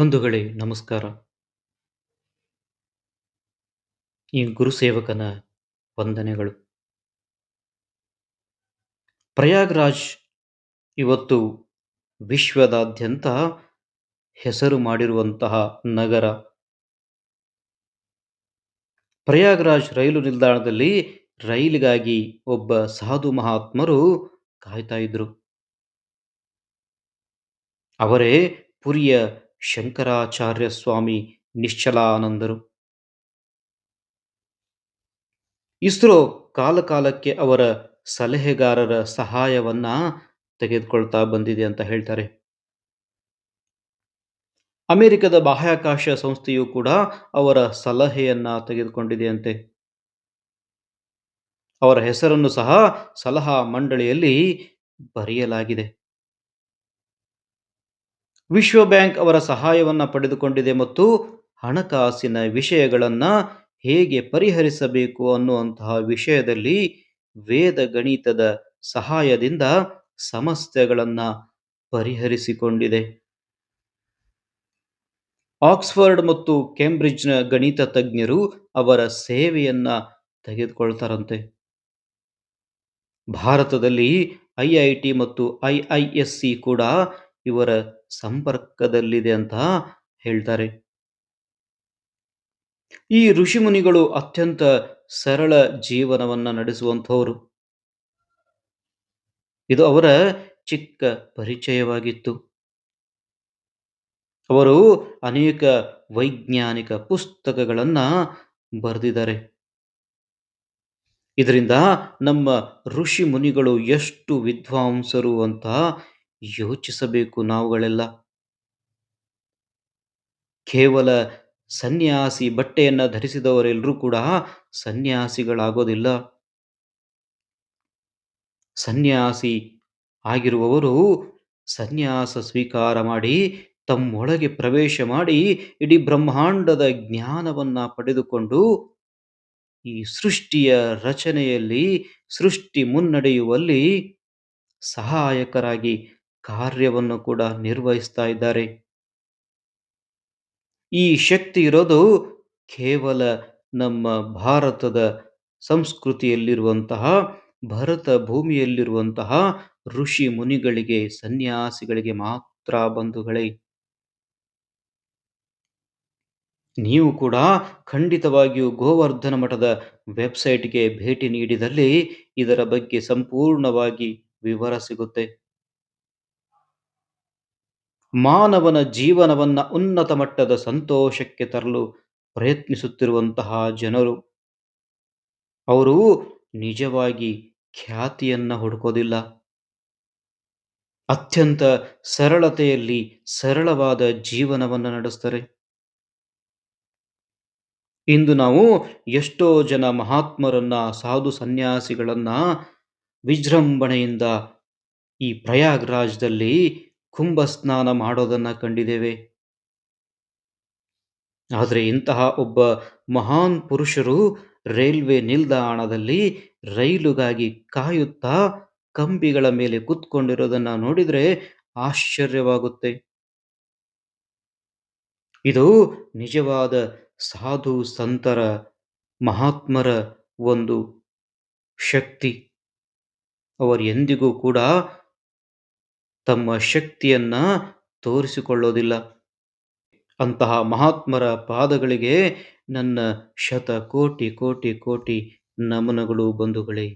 ಬಂಧುಗಳೇ, ನಮಸ್ಕಾರ. ಈ ಗುರುಸೇವಕನ ವಂದನೆಗಳು. ಪ್ರಯಾಗ್ರಾಜ್ ಇವತ್ತು ವಿಶ್ವದಾದ್ಯಂತ ಹೆಸರು ಮಾಡಿರುವಂತಹ ನಗರ. ಪ್ರಯಾಗ್ರಾಜ್ ರೈಲು ನಿಲ್ದಾಣದಲ್ಲಿ ರೈಲಿಗಾಗಿ ಒಬ್ಬ ಸಾಧು ಮಹಾತ್ಮರು ಕಾಯ್ತಾ ಇದ್ರು. ಅವರೇ ಪುರಿಯ ಶಂಕರಾಚಾರ್ಯ ಸ್ವಾಮಿ ನಿಶ್ಚಲಾನಂದರು. ಇಸ್ರೋ ಕಾಲಕಾಲಕ್ಕೆ ಅವರ ಸಲಹೆಗಾರರ ಸಹಾಯವನ್ನ ತೆಗೆದುಕೊಳ್ತಾ ಬಂದಿದೆ ಅಂತ ಹೇಳ್ತಾರೆ. ಅಮೆರಿಕದ ಬಾಹ್ಯಾಕಾಶ ಸಂಸ್ಥೆಯು ಕೂಡ ಅವರ ಸಲಹೆಯನ್ನ ತೆಗೆದುಕೊಂಡಿದೆಯಂತೆ ಅವರ ಹೆಸರನ್ನು ಸಹ ಸಲಹಾ ಮಂಡಳಿಯಲ್ಲಿ ಬರೆಯಲಾಗಿದೆ. ವಿಶ್ವ ಬ್ಯಾಂಕ್ ಅವರ ಸಹಾಯವನ್ನು ಪಡೆದುಕೊಂಡಿದೆ ಮತ್ತು ಹಣಕಾಸಿನ ವಿಷಯಗಳನ್ನು ಹೇಗೆ ಪರಿಹರಿಸಬೇಕು ಅನ್ನುವಂತಹ ವಿಷಯದಲ್ಲಿ ವೇದ ಗಣಿತದ ಸಹಾಯದಿಂದ ಸಮಸ್ಯೆಗಳನ್ನು ಪರಿಹರಿಸಿಕೊಂಡಿದೆ. ಆಕ್ಸ್ಫರ್ಡ್ ಮತ್ತು ಕೇಂಬ್ರಿಡ್ಜ್ನ ಗಣಿತ ತಜ್ಞರು ಅವರ ಸೇವೆಯನ್ನ ತೆಗೆದುಕೊಳ್ತಾರಂತೆ. ಭಾರತದಲ್ಲಿ ಐಐಟಿ ಮತ್ತು ಐಐಎಸ್ಸಿ ಕೂಡ ಇವರ ಸಂಪರ್ಕದಲ್ಲಿದೆ ಅಂತ ಹೇಳ್ತಾರೆ. ಈ ಋಷಿಮುನಿಗಳು ಅತ್ಯಂತ ಸರಳ ಜೀವನವನ್ನ ನಡೆಸುವಂಥವರು. ಇದು ಅವರ ಚಿಕ್ಕ ಪರಿಚಯವಾಗಿತ್ತು. ಅವರು ಅನೇಕ ವೈಜ್ಞಾನಿಕ ಪುಸ್ತಕಗಳನ್ನ ಬರೆದಿದ್ದಾರೆ. ಇದರಿಂದ ನಮ್ಮ ಋಷಿ ಮುನಿಗಳು ಎಷ್ಟು ವಿದ್ವಾಂಸರು ಅಂತ ಯೋಚಿಸಬೇಕು ನಾವುಗಳೆಲ್ಲ. ಕೇವಲ ಸನ್ಯಾಸಿ ಬಟ್ಟೆಯನ್ನು ಧರಿಸಿದವರೆಲ್ಲರೂ ಕೂಡ ಸನ್ಯಾಸಿಗಳಾಗೋದಿಲ್ಲ. ಸನ್ಯಾಸಿ ಆಗಿರುವವರು ಸನ್ಯಾಸ ಸ್ವೀಕಾರ ಮಾಡಿ, ತಮ್ಮೊಳಗೆ ಪ್ರವೇಶ ಮಾಡಿ, ಇಡೀ ಬ್ರಹ್ಮಾಂಡದ ಜ್ಞಾನವನ್ನ ಪಡೆದುಕೊಂಡು ಈ ಸೃಷ್ಟಿಯ ರಚನೆಯಲ್ಲಿ, ಸೃಷ್ಟಿ ಮುನ್ನಡೆಯುವಲ್ಲಿ ಸಹಾಯಕರಾಗಿ ಕಾರ್ಯವನ್ನು ಕೂಡ ನಿರ್ವಹಿಸ್ತಾ ಇದ್ದಾರೆ. ಈ ಶಕ್ತಿ ಇರೋದು ಕೇವಲ ನಮ್ಮ ಭಾರತದ ಸಂಸ್ಕೃತಿಯಲ್ಲಿರುವಂತಹ, ಭರತ ಭೂಮಿಯಲ್ಲಿರುವಂತಹ ಋಷಿ ಮುನಿಗಳಿಗೆ, ಸನ್ಯಾಸಿಗಳಿಗೆ ಮಾತ್ರ ಬಂಧುಗಳೇ. ನೀವು ಕೂಡ ಖಂಡಿತವಾಗಿಯೂ ಗೋವರ್ಧನ ಮಠದ ವೆಬ್ಸೈಟ್ಗೆ ಭೇಟಿ ನೀಡಿದಲ್ಲಿ ಇದರ ಬಗ್ಗೆ ಸಂಪೂರ್ಣವಾಗಿ ವಿವರ ಸಿಗುತ್ತೆ. ಮಾನವನ ಜೀವನವನ್ನ ಉನ್ನತ ಮಟ್ಟದ ಸಂತೋಷಕ್ಕೆ ತರಲು ಪ್ರಯತ್ನಿಸುತ್ತಿರುವಂತಹ ಜನರು. ಅವರು ನಿಜವಾಗಿ ಖ್ಯಾತಿಯನ್ನ ಹುಡುಕೋದಿಲ್ಲ. ಅತ್ಯಂತ ಸರಳತೆಯಲ್ಲಿ ಸರಳವಾದ ಜೀವನವನ್ನು ನಡೆಸ್ತಾರೆ. ಇಂದು ನಾವು ಎಷ್ಟೋ ಜನ ಮಹಾತ್ಮರನ್ನ, ಸಾಧು ಸನ್ಯಾಸಿಗಳನ್ನ ವಿಜೃಂಭಣೆಯಿಂದ ಈ ಪ್ರಯಾಗ್ರಾಜ್ದಲ್ಲಿ ಕುಂಭ ಸ್ನಾನ ಮಾಡೋದನ್ನ ಕಂಡಿದ್ದೇವೆ. ಆದರೆ ಇಂತಹ ಒಬ್ಬ ಮಹಾನ್ ಪುರುಷರು ರೈಲ್ವೆ ನಿಲ್ದಾಣದಲ್ಲಿ ರೈಲುಗಾಗಿ ಕಾಯುತ್ತಾ ಕಂಬಿಗಳ ಮೇಲೆ ಕುತ್ಕೊಂಡಿರೋದನ್ನ ನೋಡಿದರೆ ಆಶ್ಚರ್ಯವಾಗುತ್ತೆ. ಇದು ನಿಜವಾದ ಸಾಧು ಸಂತರ ಮಹಾತ್ಮರ ಒಂದು ಶಕ್ತಿ. ಅವರು ಎಂದಿಗೂ ಕೂಡ ತಮ್ಮ ಶಕ್ತಿಯನ್ನ ತೋರಿಸಿಕೊಳ್ಳೋದಿಲ್ಲ. ಅಂತಹ ಮಹಾತ್ಮರ ಪಾದಗಳಿಗೆ ನನ್ನ ಶತ ಕೋಟಿ ಕೋಟಿ ಕೋಟಿ ನಮನಗಳು ಬಂಧುಗಳೇ.